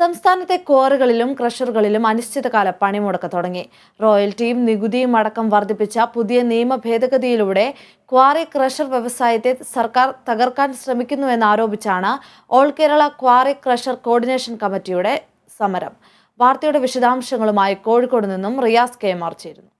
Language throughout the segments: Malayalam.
സംസ്ഥാനത്തെ ക്വാറികളിലും ക്രഷറുകളിലും അനിശ്ചിതകാല പണിമുടക്ക് തുടങ്ങി. റോയൽറ്റിയും നികുതിയും അടക്കം വർദ്ധിപ്പിച്ച പുതിയ നിയമ ഭേദഗതിയിലൂടെ ക്വാറി ക്രഷർ വ്യവസായത്തെ സർക്കാർ തകർക്കാൻ ശ്രമിക്കുന്നുവെന്നാരോപിച്ചാണ് all Kerala quarry crusher coordination കമ്മിറ്റിയുടെ സമരം. വാർത്തയുടെ വിശദാംശങ്ങളുമായി കോഴിക്കോട് നിന്നും റിയാസ് കെ മാർ ചേരുന്നു.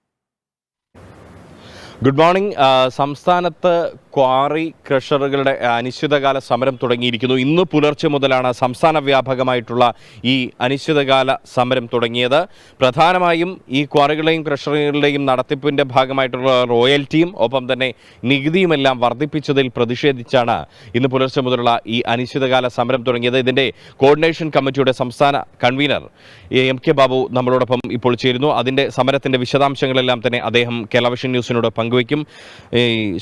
Good morning. സംസ്ഥാനത്ത് ക്വാറി ക്രഷറുകളുടെ അനിശ്ചിതകാല സമരം തുടങ്ങിയിരിക്കുന്നു. ഇന്ന് പുലർച്ചെ മുതലാണ് സംസ്ഥാന വ്യാപകമായിട്ടുള്ള ഈ അനിശ്ചിതകാല സമരം തുടങ്ങിയത്. പ്രധാനമായും ഈ ക്വാറികളുടെയും ക്രഷറുകളുടെയും നടത്തിപ്പിന്റെ ഭാഗമായിട്ടുള്ള റോയൽറ്റിയും ഒപ്പം തന്നെ നികുതിയുമെല്ലാം വർദ്ധിപ്പിച്ചതിൽ പ്രതിഷേധിച്ചാണ് ഇന്ന് പുലർച്ചെ മുതലുള്ള ഈ അനിശ്ചിതകാല സമരം തുടങ്ങിയത്. ഇതിന്റെ കോർഡിനേഷൻ കമ്മിറ്റിയുടെ സംസ്ഥാന കൺവീനർ എം കെ ബാബു നമ്മളോടൊപ്പം ഇപ്പോൾ ചേരുന്നു. അതിന്റെ സമരത്തിന്റെ വിശദാംശങ്ങളെല്ലാം തന്നെ അദ്ദേഹം കേരളവിഷൻ ന്യൂസിനോട് പങ്കുവയ്ക്കും.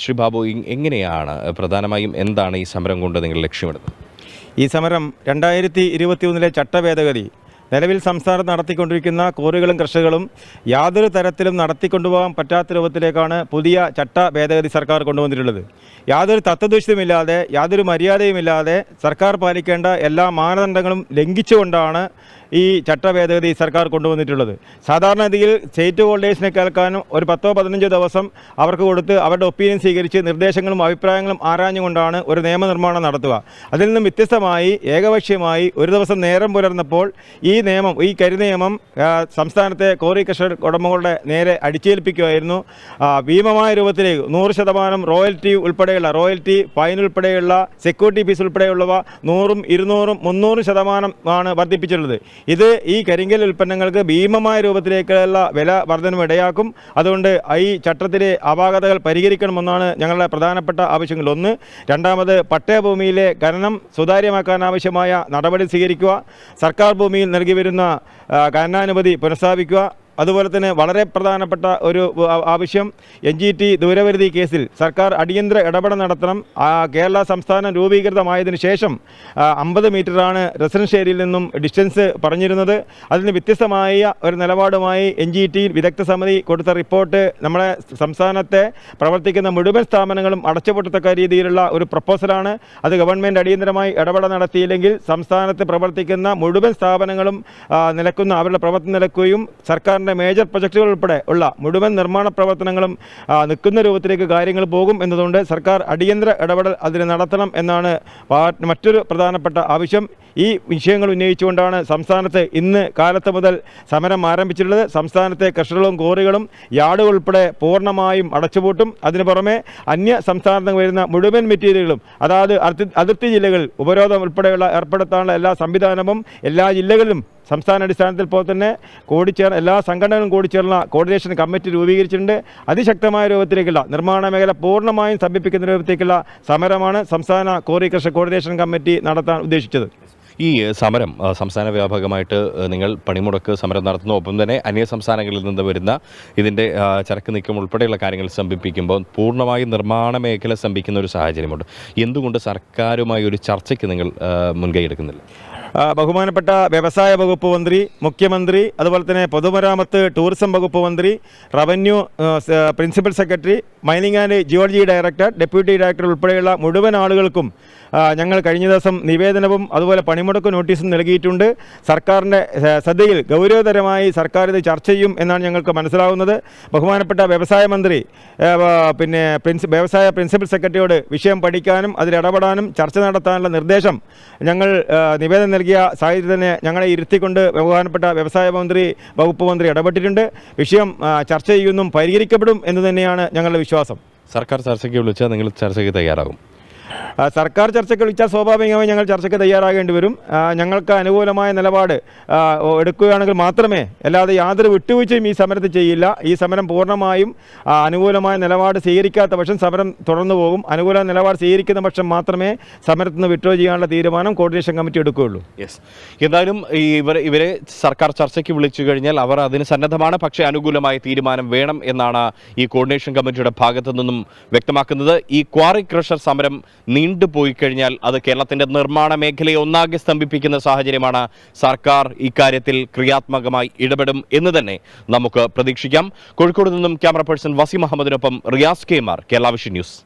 ശ്രീ ബാബു എങ്ങനെയാണ് പ്രധാനമായും എന്താണ് ഈ സമരം കൊണ്ട് നിങ്ങൾ ലക്ഷ്യമിടുന്നത്? ഈ സമരം രണ്ടായിരത്തി ഇരുപത്തി ഒന്നിലെ ചട്ടഭേദഗതി നിലവിൽ സംസ്ഥാനത്ത് നടത്തിക്കൊണ്ടിരിക്കുന്ന കോറികളും കർഷകളും യാതൊരു തരത്തിലും നടത്തിക്കൊണ്ടുപോകാൻ പറ്റാത്ത രൂപത്തിലേക്കാണ് പുതിയ ചട്ട ഭേദഗതി സർക്കാർ കൊണ്ടുവന്നിട്ടുള്ളത്. യാതൊരു തത്വദൂഷ്യമില്ലാതെ യാതൊരു മര്യാദയുമില്ലാതെ സർക്കാർ പാലിക്കേണ്ട എല്ലാ മാനദണ്ഡങ്ങളും ലംഘിച്ചുകൊണ്ടാണ് ഈ ചട്ടഭേദഗതി സർക്കാർ കൊണ്ടുവന്നിട്ടുള്ളത്. സാധാരണഗതിയിൽ സ്റ്റേറ്റ് ഹോൾഡേഴ്സിനെ കേൾക്കാനും ഒരു പത്തോ പതിനഞ്ചോ ദിവസം അവർക്ക് കൊടുത്ത് അവരുടെ ഒപ്പീനിയൻ സ്വീകരിച്ച് നിർദ്ദേശങ്ങളും അഭിപ്രായങ്ങളും ആരാഞ്ഞുകൊണ്ടാണ് ഒരു നിയമനിർമ്മാണം നടത്തുക. അതിൽ നിന്നും വ്യത്യസ്തമായി ഏകപക്ഷീയമായി ഒരു ദിവസം നേരം പുലർന്നപ്പോൾ ഈ നിയമം ഈ കരിനിയമം നിയമം സംസ്ഥാനത്തെ കോറി കർഷക ഉടമകളുടെ നേരെ അടിച്ചേൽപ്പിക്കുകയായിരുന്നു ഭീമമായ രൂപത്തിലേക്ക് നൂറ് ശതമാനം റോയൽറ്റി ഉൾപ്പെടെയുള്ള റോയൽറ്റി ഫൈൻ ഉൾപ്പെടെയുള്ള സെക്യൂരിറ്റി ഫീസ് ഉൾപ്പെടെയുള്ളവ നൂറും ഇരുന്നൂറും മുന്നൂറും ശതമാനം ആണ് വർദ്ധിപ്പിച്ചിട്ടുള്ളത്. ഇത് ഈ കരിങ്കൽ ഉൽപ്പന്നങ്ങൾക്ക് ഭീമമായ രൂപത്തിലേക്കുള്ള വില വർധനം ഇടയാക്കും. അതുകൊണ്ട് ഈ ചട്ടത്തിലെ അപാകതകൾ പരിഹരിക്കണമെന്നാണ് ഞങ്ങളുടെ പ്രധാനപ്പെട്ട ആവശ്യങ്ങൾ. ഒന്ന് രണ്ടാമത് പട്ടയഭൂമിയിലെ ഖനനം സുതാര്യമാക്കാൻ ആവശ്യമായ നടപടി സ്വീകരിക്കുക. സർക്കാർ ഭൂമിയിൽ നൽകി വരുന്ന ഖനനാനുമതി പുനഃസ്ഥാപിക്കുക. അതുപോലെ തന്നെ വളരെ പ്രധാനപ്പെട്ട ഒരു ആവശ്യം എൻ ജി ടി ദൂരപരിധി കേസിൽ സർക്കാർ അടിയന്തര ഇടപെടൽ നടത്തണം. കേരള സംസ്ഥാനം രൂപീകൃതമായതിനു ശേഷം അമ്പത് മീറ്ററാണ് റെസിഡൻഷ്യൽ ഏരിയയിൽ നിന്നും ഡിസ്റ്റൻസ് പറഞ്ഞിരുന്നത്. അതിന് വ്യത്യസ്തമായ ഒരു നിലപാടുമായി എൻ ജി ടി വിദഗ്ധ സമിതി കൊടുത്ത റിപ്പോർട്ട് നമ്മുടെ സംസ്ഥാനത്തെ പ്രവർത്തിക്കുന്ന മുഴുവൻ സ്ഥാപനങ്ങളും അടച്ചുപൊട്ടത്തക്ക രീതിയിലുള്ള ഒരു പ്രപ്പോസലാണ്. അത് ഗവൺമെന്റ് അടിയന്തരമായി ഇടപെടൽ നടത്തിയില്ലെങ്കിൽ സംസ്ഥാനത്ത് പ്രവർത്തിക്കുന്ന മുഴുവൻ സ്ഥാപനങ്ങളും നിലക്കുന്ന അവരുടെ പ്രവർത്തനം നിലക്കുകയും സർക്കാരിന്റെ മേജർ പ്രൊജക്റ്റുകൾ ഉൾപ്പെടെ ഉള്ള മുഴുവൻ നിർമ്മാണ പ്രവർത്തനങ്ങളും നിൽക്കുന്ന രൂപത്തിലേക്ക് കാര്യങ്ങൾ പോകും എന്നതുകൊണ്ട് സർക്കാർ അടിയന്തര ഇടപെടൽ അതിന് നടത്തണം എന്നാണ് മറ്റൊരു പ്രധാനപ്പെട്ട ആവശ്യം. ഈ വിഷയങ്ങൾ ഉന്നയിച്ചുകൊണ്ടാണ് സംസ്ഥാനത്ത് ഇന്ന് കാലത്ത് മുതൽ സമരം ആരംഭിച്ചിട്ടുള്ളത്. സംസ്ഥാനത്തെ കർഷകളും കോറികളും യാർഡുകൾ ഉൾപ്പെടെ പൂർണമായും അടച്ചുപൂട്ടും. അതിനു പുറമെ അന്യ സംസ്ഥാനത്ത് വരുന്ന മുഴുവൻ മെറ്റീരിയലുകളും അതായത് അതിർത്തി ജില്ലകളിൽ ഉപരോധം ഉൾപ്പെടെയുള്ള ഏർപ്പെടുത്താനുള്ള എല്ലാ സംവിധാനവും എല്ലാ ജില്ലകളിലും സംസ്ഥാന അടിസ്ഥാനത്തിൽ പോലെ തന്നെ കൂടിച്ചേർന്ന എല്ലാ സംഘടനകളും കൂടിച്ചേർന്ന കോർഡിനേഷൻ കമ്മിറ്റി രൂപീകരിച്ചിട്ടുണ്ട്. അതിശക്തമായ രൂപത്തിലേക്കുള്ള നിർമ്മാണ മേഖല പൂർണമായും സമീപിക്കുന്ന രൂപത്തിലേക്കുള്ള സമരമാണ് സംസ്ഥാന കോറി കർഷക കോർഡിനേഷൻ കമ്മിറ്റി നടത്താൻ ഉദ്ദേശിച്ചത്. ഈ സമരം സംസ്ഥാന വ്യാപകമായിട്ട് നിങ്ങൾ പണിമുടക്ക് സമരം നടത്തുന്നു. ഒപ്പം തന്നെ അന്യ സംസ്ഥാനങ്ങളിൽ നിന്ന് വരുന്ന ഇതിന്റെ ചരക്ക് നീക്കം ഉൾപ്പെടെയുള്ള കാര്യങ്ങൾ സ്തംഭിപ്പിക്കുമ്പോൾ പൂർണമായി നിർമ്മാണ മേഖല സ്തംഭിക്കുന്ന ഒരു സാഹചര്യമുണ്ട്. എന്തുകൊണ്ട് സർക്കാരുമായി ഒരു ചർച്ചയ്ക്ക് നിങ്ങൾ മുൻകൈ എടുക്കുന്നില്ല ബഹുമാനപ്പെട്ട വ്യവസായ വകുപ്പ് മന്ത്രി മുഖ്യമന്ത്രി അതുപോലെ തന്നെ പൊതുമരാമത്ത് ടൂറിസം വകുപ്പ് മന്ത്രി revenue principal secretary mining and geology director deputy director ഉൾപ്പെടെയുള്ള മുഴുവൻ ആളുകൾക്കും ഞങ്ങൾ കഴിഞ്ഞ ദിവസം നിവേദനവും അതുപോലെ പണിമുടക്ക് നോട്ടീസും നൽകിയിട്ടുണ്ട്. സർക്കാരിന്റെ ശ്രദ്ധയിൽ ഗൗരവതരമായി സർക്കാർ ഇത് ചർച്ച ചെയ്യും എന്നാണ് ഞങ്ങൾക്ക് മനസ്സിലാവുന്നത്. ബഹുമാനപ്പെട്ട വ്യവസായ മന്ത്രി പിന്നെ പ്രിൻസി വ്യവസായ പ്രിൻസിപ്പൽ സെക്രട്ടറിയോട് വിഷയം പഠിക്കാനും അതിൽ ഇടപെടാനും ചർച്ച നടത്താനുള്ള നിർദ്ദേശം ഞങ്ങൾ നിവേദനം നൽകിയ സാഹചര്യത്തിൽ തന്നെ ഞങ്ങളെ ഇരുത്തിക്കൊണ്ട് ബഹുമാനപ്പെട്ട വ്യവസായ മന്ത്രി വകുപ്പ് മന്ത്രി ഇടപെട്ടിട്ടുണ്ട്. വിഷയം ചർച്ച ചെയ്യുന്നും പരിഹരിക്കപ്പെടും എന്ന് തന്നെയാണ് ഞങ്ങളുടെ വിശ്വാസം. സർക്കാർ ചർച്ചയ്ക്ക് വിളിച്ചാൽ നിങ്ങൾ ചർച്ചയ്ക്ക് തയ്യാറാകും. സർക്കാർ ചർച്ചയ്ക്ക് വിളിച്ചാൽ സ്വാഭാവികമായി ഞങ്ങൾ ചർച്ചയ്ക്ക് തയ്യാറാകേണ്ടി വരും. ഞങ്ങൾക്ക് അനുകൂലമായ നിലപാട് എടുക്കുകയാണെങ്കിൽ മാത്രമേ അല്ലാതെ യാതൊരു വിട്ടുവീഴ്ചയും ഈ സമരത്തിൽ ചെയ്യില്ല. ഈ സമരം പൂർണമായും അനുകൂലമായ നിലപാട് സ്വീകരിക്കാത്ത പക്ഷം സമരം തുടർന്നു പോകും. അനുകൂല നിലപാട് സ്വീകരിക്കുന്ന പക്ഷം മാത്രമേ സമരത്തിൽ നിന്ന് വിട്ടുവീഴ്ച ചെയ്യാനുള്ള തീരുമാനം കോർഡിനേഷൻ കമ്മിറ്റി എടുക്കുകയുള്ളൂ. യെസ് എന്തായാലും ഇവർ ഇവരെ സർക്കാർ ചർച്ചയ്ക്ക് വിളിച്ചു കഴിഞ്ഞാൽ അവർ അതിന് സന്നദ്ധമാണ്. പക്ഷേ അനുകൂലമായ തീരുമാനം വേണം എന്നാണ് ഈ കോർഡിനേഷൻ കമ്മിറ്റിയുടെ ഭാഗത്തു നിന്നും വ്യക്തമാക്കുന്നത്. ഈ ക്വാറി ക്രഷർ സമരം നീണ്ടുപോയി കഴിഞ്ഞാൽ അത് കേരളത്തിന്റെ നിർമ്മാണ മേഖലയെ ഒന്നാകെ സ്തംഭിപ്പിക്കുന്ന സാഹചര്യമാണ് സർക്കാർ ഇക്കാര്യത്തിൽ ക്രിയാത്മകമായി ഇടപെടും എന്ന് തന്നെ നമുക്ക് പ്രതീക്ഷിക്കാം. കോഴിക്കോട് നിന്നും ക്യാമറ പേഴ്സൺ വസീം അഹമ്മദിനൊപ്പം റിയാസ് കെമാർ കേരള വിഷൻ ന്യൂസ്.